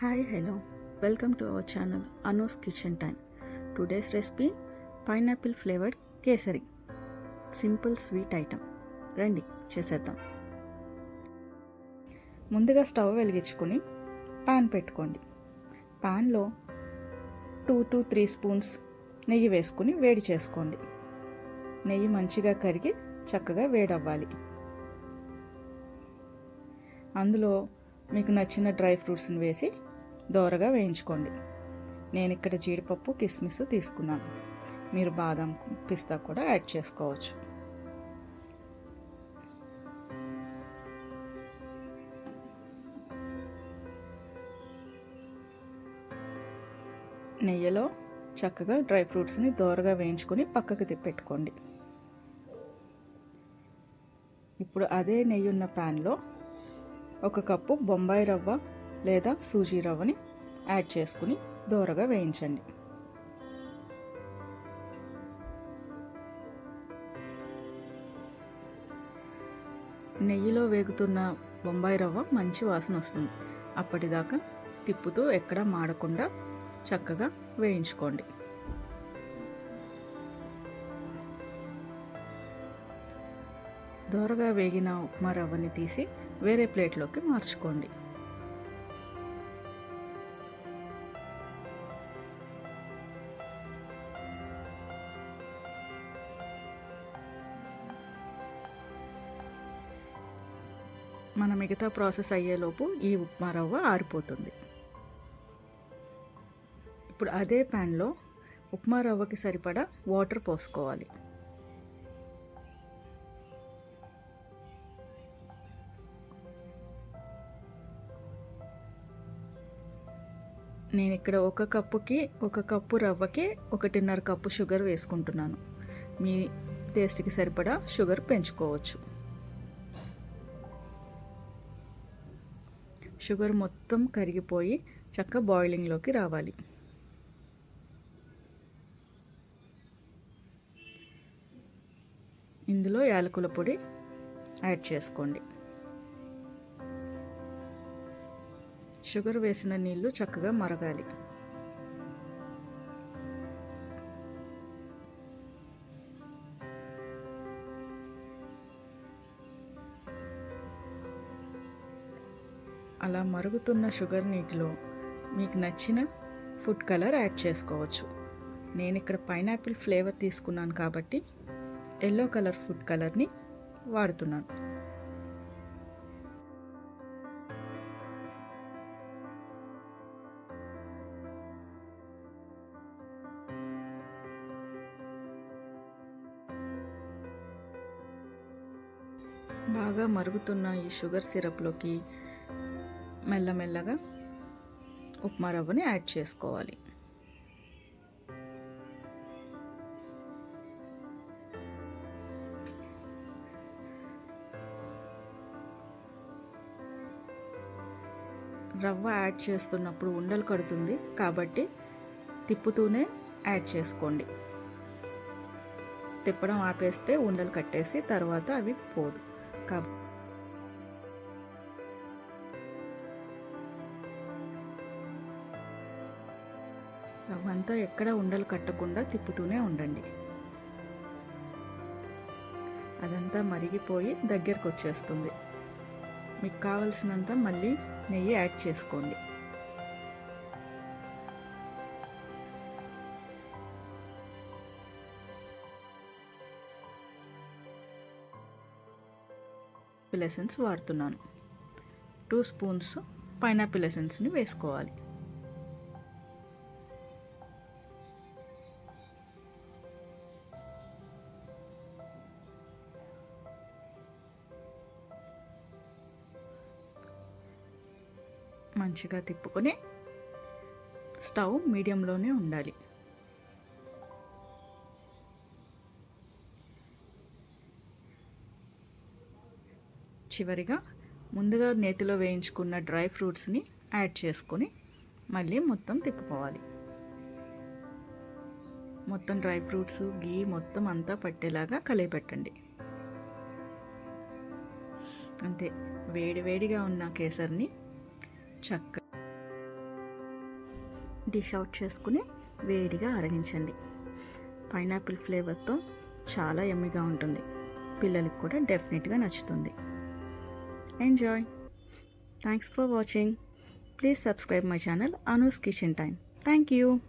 Hi hello welcome to our channel Anu's kitchen time today's recipe pineapple flavoured kesari simple sweet item రండి చేసేద్దాం. ముందుగా stove వెలిగించుకొని pan పెట్టుకోండి. పాన్లో two to three spoons నెయ్యి వేసుకుని వేడి చేసుకోండి. నెయ్యి మంచిగా కరిగి చక్కగా వేడవ్వాలి. అందులో మీకు నచ్చిన డ్రై ఫ్రూట్స్ని వేసి దోరగా వేయించుకోండి. నేను ఇక్కడ జీడిపప్పు కిస్మిస్ తీసుకున్నాను. మీరు బాదం పిస్తా కూడా యాడ్ చేసుకోవచ్చు. నెయ్యిలో చక్కగా డ్రై ఫ్రూట్స్ని దోరగా వేయించుకొని పక్కకు తిప్పెట్టుకోండి ఇప్పుడు అదే నెయ్యి ఉన్న ప్యాన్లో ఒక కప్పు బొంబాయి రవ్వ లేదా సూజీ రవ్వని యాడ్ చేసుకుని దోరగా వేయించండి. నెయ్యిలో వేగుతున్న బొంబాయి రవ్వ మంచి వాసన వస్తుంది. అప్పటిదాకా తిప్పుతూ ఎక్కడా మాడకుండా చక్కగా వేయించుకోండి. దోరగా వేగిన ఉప్మా రవ్వని తీసి వేరే ప్లేట్లోకి మార్చుకోండి. మన మిగతా ప్రాసెస్ అయ్యేలోపు ఈ ఉప్మా రవ్వ ఆరిపోతుంది. ఇప్పుడు అదే ప్యాన్లో ఉప్మా రవ్వకి సరిపడా వాటర్ పోసుకోవాలి. నేను ఇక్కడ ఒక కప్పుకి ఒక కప్పు రవ్వకి ఒకటిన్నర కప్పు షుగర్ వేసుకుంటున్నాను. మీ టేస్ట్కి సరిపడా షుగర్ పెంచుకోవచ్చు. షుగర్ మొత్తం కరిగిపోయి చక్క బాయిలింగ్లోకి రావాలి. ఇందులో యాలకుల పొడి యాడ్ చేసుకోండి. షుగర్ వేసిన నీళ్ళు చక్కగా మరగాలి. అలా మరుగుతున్న షుగర్ నీటిలో మీకు నచ్చిన ఫుడ్ కలర్ యాడ్ చేసుకోవచ్చు. నేను ఇక్కడ పైనాపిల్ ఫ్లేవర్ తీసుకున్నాను కాబట్టి ఎల్లో కలర్ ఫుడ్ కలర్ని వాడుతున్నాను. బాగా మరుగుతున్న ఈ షుగర్ సిరప్లోకి మెల్లమెల్లగా ఉప్మా రవ్వని యాడ్ చేసుకోవాలి. రవ్వ యాడ్ చేస్తున్నప్పుడు ఉండలు కడుతుంది కాబట్టి తిప్పుతూనే యాడ్ చేసుకోండి. తిప్పడం ఆపేస్తే ఉండలు కట్టేసి తర్వాత అవి పోదు. కాబట్టి అవంతా ఎక్కడ ఉండలు కట్టకుండా తిప్పుతూనే ఉండండి. అదంతా మరిగిపోయి దగ్గరకు వచ్చేస్తుంది మీకు కావలసినంత మళ్ళీ నెయ్యి యాడ్ చేసుకోండి. పిలసెన్స్ వాడుతున్నాను. టూ స్పూన్స్ పైనాపిల్ ఎసెన్స్ని వేసుకోవాలి. మంచిగా తిప్పుకొని స్టవ్ మీడియంలోనే ఉండాలి. చివరిగా ముందుగా నేతిలో వేయించుకున్న డ్రై ఫ్రూట్స్ని యాడ్ చేసుకొని మళ్ళీ మొత్తం తిప్పుకోవాలి. మొత్తం డ్రై ఫ్రూట్స్ గీ మొత్తం అంతా పట్టేలాగా కలిపెట్టండి. అంతే. వేడి వేడిగా ఉన్న కేసరిని చక్క డిష్ అవుట్ చేసుకుని వేడిగా అరగించండి. పైనాపిల్ ఫ్లేవర్తో చాలా ఎమ్మిగా ఉంటుంది. పిల్లలకు కూడా డెఫినెట్గా నచ్చుతుంది. Enjoy! Thanks for watching. Please subscribe my channel Anu's kitchen time. Thank you!